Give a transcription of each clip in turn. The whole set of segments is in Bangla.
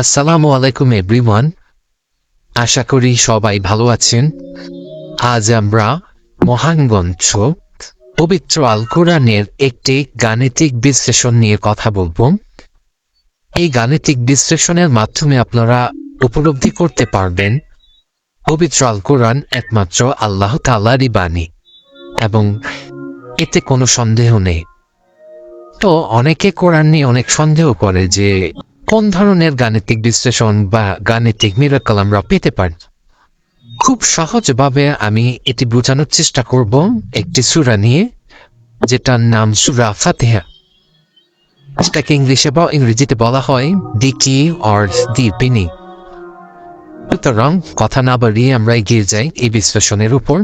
আসসালামু আলাইকুম এভরিওয়ান। আশা করি সবাই ভালো আছেন। আজ আমরা মহানগঞ্জ পবিত্র আল কোরআনের একটি গাণিতিক বিশ্লেষণ নিয়ে কথা বলব। এই গাণিতিক বিশ্লেষণের মাধ্যমে আপনারা উপলব্ধি করতে পারবেন, পবিত্র আল কোরআন একমাত্র আল্লাহ তাল্লারই বাণী এবং এতে কোনো সন্দেহ নেই। তো অনেকে কোরআন নিয়ে অনেক সন্দেহ করে যে কোন ধরনের গাণিতিক বিশ্লেষণ বা গাণিতিক মিরাকল আমরা পেতে পারি? খুব সহজভাবে আমি এটি বোঝানোর চেষ্টা করব একটি সুরা নিয়ে, যেটার নাম সুরা ফাতেহা। যেটাকে ইংলিশে বা ইংরেজিতে বলা হয় দি কি অর দি পিনি সুতরাং কথা না বাড়িয়ে আমরা এগিয়ে যাই এই বিশ্লেষণের উপর।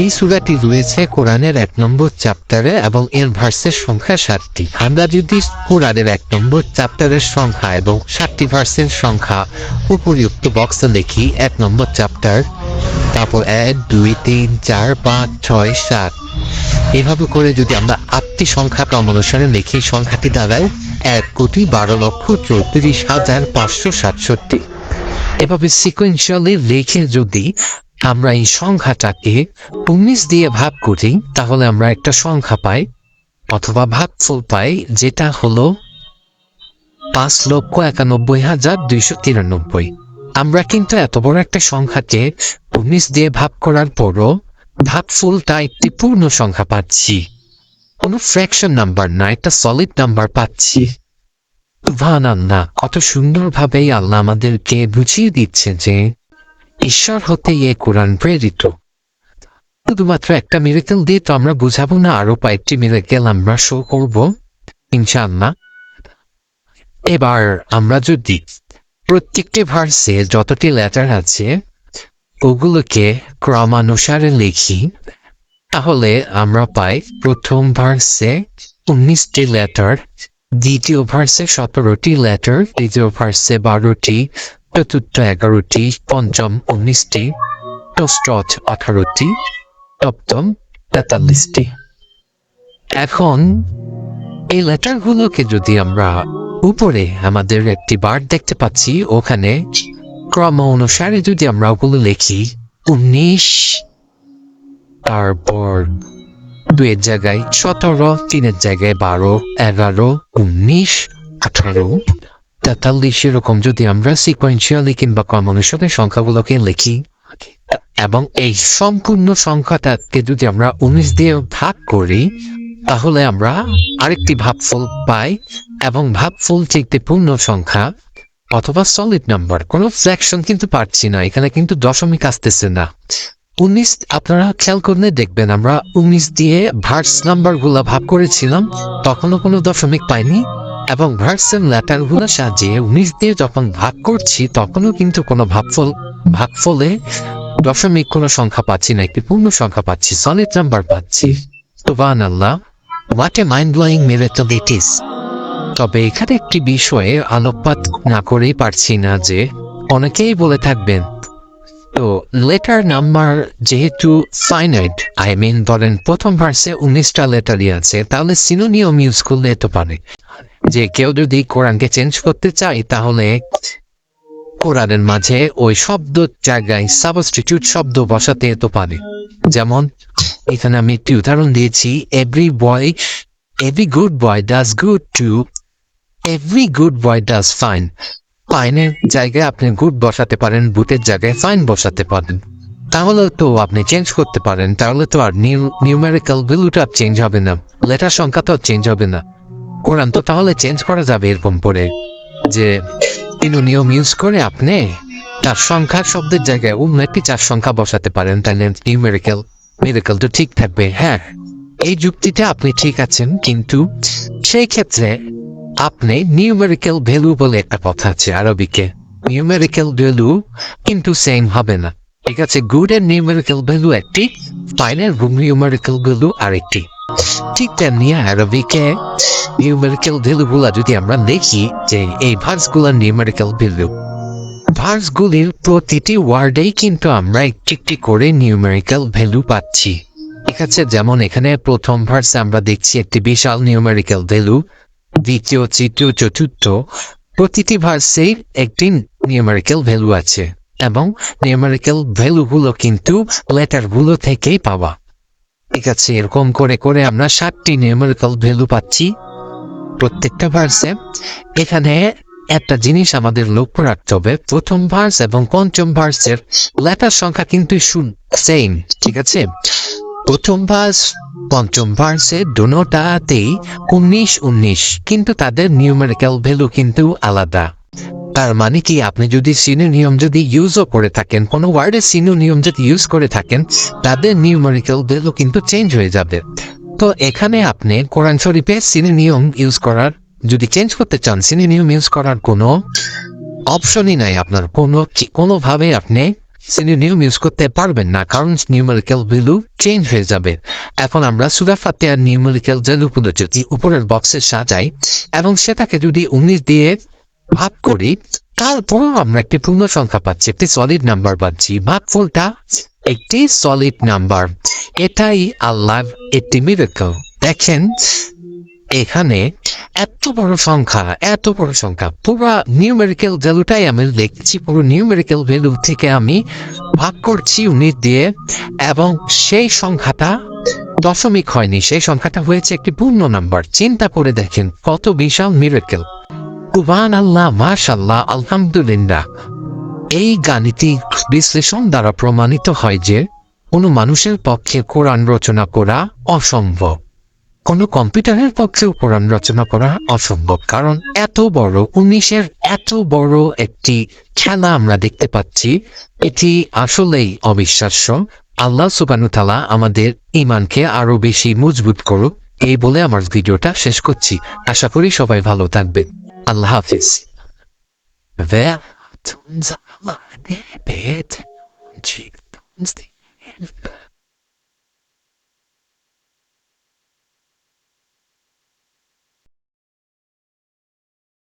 এই সুরাটি রয়েছে কোরআনের এক নম্বর চ্যাপ্টারে এবং এর ভার্সের সংখ্যা সাতটি। আমরা যদি কোরআনের এক নম্বর চ্যাপ্টারের সংখ্যা এবং সাতটি ভার্সের সংখ্যা উপরিউক্ত বক্সে লিখি এক নম্বর চ্যাপ্টার, তারপর এক, দুই, তিন, চার, পাঁচ, ছয়, সাত। এভাবে করে যদি আমরা আটটি সংখ্যা ক্রম অনুসারে লিখি, সংখ্যাটি দাঁড়ায় এক কোটি বারো লক্ষ চৌত্রিশ হাজার পাঁচশো সাতষট্টি। এভাবে সিকোয়েন্সিয়ালি লিখে যদি আমরা এই সংখ্যাটাকে উনিশ দিয়ে ভাগ করি, তাহলে আমরা একটা সংখ্যা পাই, অথবা ভাগফল পাই, যেটা হলো পাঁচ লক্ষ একানব্বই হাজার দুইশো তিরানব্বই। আমরা কিন্তু এত বড় একটা সংখ্যাকে উনিশ দিয়ে ভাগ করার পরও ভাগফলটা একটি পূর্ণ সংখ্যা পাচ্ছি। কোনো ফ্র্যাকশন নাম্বার না, একটা সলিড নাম্বার পাচ্ছি। ভান আল্লাহ কত সুন্দরভাবেই আল্লাহ আমাদেরকে বুঝিয়ে দিচ্ছে যে ঈশ্বর হতে এ কোরআন প্রেরিত। শুধুমাত্র একটা মিরাকেল দিয়ে তো আমরা বুঝাবো না আরও কয়েকটি মিরাকেল আমরা শো করব, ইনশাআল্লাহ। এবার আমরা যদি প্রত্যেকটি ভার্সে যতটি লেটার আছে, ওগুলোকে ক্রমানুসারে লিখি, তাহলে আমরা পাই প্রথম ভার্সে উনিশটি লেটার দ্বিতীয় ভার্সে সতেরোটি লেটার তৃতীয় ভার্সে বারোটি চতুর্থ এগারোটি, পঞ্চম উনিশটি, ষষ্ঠ আঠারোটি, সপ্তম তেতাল্লিশটি। এখন, এই লেটারগুলোকে যদি আমরা উপরে আমাদের একটি বার দেখতে পাচ্ছি, ওখানে ক্রম অনুসারে যদি আমরা ওগুলো লিখি, উনিশ, তারপর দুয়ের জায়গায় সতেরো, তিনের জায়গায় বারো, এগারো, উনিশ, আঠারো তেতাল্লিশ এরকম যদি আমরা সিকোয়েন্সিয়ালি কিংবা ক্রম অনুসারে সংখ্যাগুলোকে লিখি, এবং এই সম্পূর্ণ সংখ্যাটাকে যদি আমরা উনিশ দিয়ে ভাগ করি, তাহলে আমরা আরেকটি ভাবফল পাই, এবং ভাবফল একটি পূর্ণ সংখ্যা, অথবা সলিড নাম্বার কোনো ফ্র্যাকশন কিন্তু পাচ্ছি না, এখানে কিন্তু দশমিক আসতেছে না। উনিশ, আপনারা খেয়াল করলে দেখবেন আমরা উনিশ দিয়ে ভার্স নাম্বারগুলা ভাগ করেছিলাম, তখনও কোনো দশমিক পাইনি এবং ভার্সের লেটারগুলো সাজিয়ে উনিশ দিয়ে যখন ভাগ করছি, তখনও কিন্তু কোনো ভাগফল, ভাগফলে দশমিক কোনো সংখ্যা পাচ্ছি না, একটি পূর্ণ সংখ্যা পাচ্ছি সলিড নাম্বার পাচ্ছি। সুবান আল্লাহ what a mind blowing miracle it is তবে এখানে একটি বিষয়ে আলোকপাত না করেই পারছি না যে অনেকেই বলে থাকবেন, তো লেটার নাম্বার যেহেতু ফাইনাইট আই মিন ধরেন প্রথম ভার্সে উনিশটা লেটারই আছে, তাহলে সিনোনিয়ম ইউজ করলে তো পারে। যে কেউ যদি কোরআনকে চেঞ্জ করতে চায়, তাহলে কোরআনের মাঝে ওই শব্দ জায়গায় সাবস্টিটিউট শব্দ বসাতে তো পারে। যেমন, এখানে আমি একটি উদাহরণ দিয়েছি every boy every good boy does good to every good boy does fine ফাইনের জায়গায় আপনি গুড বসাতে পারেন বুটের জায়গায় ফাইন বসাতে পারেন। তাহলে তো আপনি চেঞ্জ করতে পারেন, তাহলে তো আর নিউ নিউমেরিক্যাল ভ্যালুটা চেঞ্জ হবে না লেটার সংখ্যা তো চেঞ্জ হবে না। কোরআন তো তাহলে চেঞ্জ করা যাবে এরকম করে যে তিন নিয়ম ইউজ করে আপনি তার সংখ্যা শব্দের জায়গায় অন্য একটি চার সংখ্যা বসাতে পারেন তাহলে নিউমেরিক্যাল মেডিকেল তো ঠিক থাকবে হ্যাঁ। এই যুক্তিটা আপনি ঠিক আছেন, কিন্তু সেই ক্ষেত্রে আপনি নিউমেরিক্যাল ভ্যালু বলে একটা কথা আছে আরবিকে নিউমেরিক্যাল ভ্যালু কিন্তু সেম হবে না। ঠিক আছে গুড এর নিউমেরিক্যাল ভ্যালু একটি ফাইনের নিউমেরিক্যাল ভ্যালু আরেকটি। ঠিক তেমনি আরবিকে নিউমেরিক্যাল ভ্যালু গুলা যদি আমরা দেখি যে এই ভার্সগুলার নিউমেরিক্যাল ভ্যালু ভার্সগুলির প্রতিটি ওয়ার্ডেই কিন্তু আমরা একটি একটি করে নিউমেরিক্যাল ভ্যালু পাচ্ছি। ঠিক আছে, যেমন এখানে প্রথম ভার্সে আমরা দেখছি একটি বিশাল নিউমেরিক্যাল ভ্যালু দ্বিতীয়, তৃতীয়, চতুর্থ, প্রতিটি ভার্সেই একটি নিউমেরিক্যাল ভ্যালু আছে এবং নিউমেরিক্যাল ভ্যালুগুলো কিন্তু লেটারগুলো থেকেই পাওয়া। ঠিক আছে, এরকম করে করে আমরা সাতটি নিউমেরিক্যাল ভ্যালু পাচ্ছি। প্রত্যেকটা ভার্সে এখানে একটা জিনিস আমাদের লক্ষ্য রাখতে হবে। প্রথম ভার্স এবং পঞ্চম ভার্সের লেটার সংখ্যা কিন্তু সেম ঠিক আছে? প্রথম ভার্স পঞ্চম ভার্সে দুটাতেই উনিশ উনিশ, কিন্তু তাদের নিউমেরিক্যাল ভ্যালু কিন্তু আলাদা। তার মানে কি আপনি যদি সিনোনিয়ম যদি ইউজও করে থাকেন, কোনো ওয়ার্ডের সিনোনিয়ম যদি ইউজ করে থাকেন, তাদের নিউমেরিক্যাল ভ্যালু কিন্তু চেঞ্জ হয়ে যাবে। তো এখানে আপনি কোরআন শরীফে সিনোনিয়ম ইউজ করার, যদি চেঞ্জ করতে চান সিনোনিয়ম ইউজ করার কোনো অপশনই নাই আপনার। কোনো কোনোভাবে আপনি সিনোনিয়ম ইউজ করতে পারবেন না, কারণ নিউমেরিক্যাল ভ্যালু চেঞ্জ হয়ে যাবে। এখন আমরা সুরা নিউমেরিক্যাল ভ্যালুগুলো যদি উপরের বক্সে সাজাই, এবং সেটাকে যদি উনিশ দিয়ে ভাগ করি তারপরও আমরা একটি পূর্ণ সংখ্যা পাচ্ছি, একটি সলিড নাম্বার পাচ্ছি। ভাগফলটা একটি সলিড নাম্বার এটাই আল্লাহ একটি মিরাকল দেখেন, এখানে এত বড় সংখ্যা, এত বড় সংখ্যা। পুরো নিউমেরিক্যাল ভ্যালুটাই আমি দেখছি পুরো নিউমেরিক্যাল ভ্যালু থেকে আমি ভাগ করছি ইউনিট দিয়ে, এবং সেই সংখ্যাটা দশমিক হয়নি। সেই সংখ্যাটা হয়েছে একটি পূর্ণ নাম্বার চিন্তা করে দেখেন, কত বিশাল মিরাকেল কুবান আল্লাহ মাশাল্লাহ আলহামদুলিল্লাহ। এই গাণিতিক বিশ্লেষণ দ্বারা প্রমাণিত হয় যে কোনো মানুষের পক্ষে কোরআন রচনা করা অসম্ভব। কোনো কম্পিউটারের পক্ষেও কোরআন রচনা করা অসম্ভব, কারণ এত বড় উনিশের এত বড় একটি খেলা আমরা দেখতে পাচ্ছি, এটি আসলেই অবিশ্বাস্য। আল্লাহ সুবানুতালা আমাদের ইমানকে আরও বেশি মজবুত করুক, এই বলে আমার ভিডিওটা শেষ করছি। আশা করি সবাই ভালো থাকবেন। আল্লাহ হাফিজ Wer hat unser Mann gebet und schickt uns die Hilfe?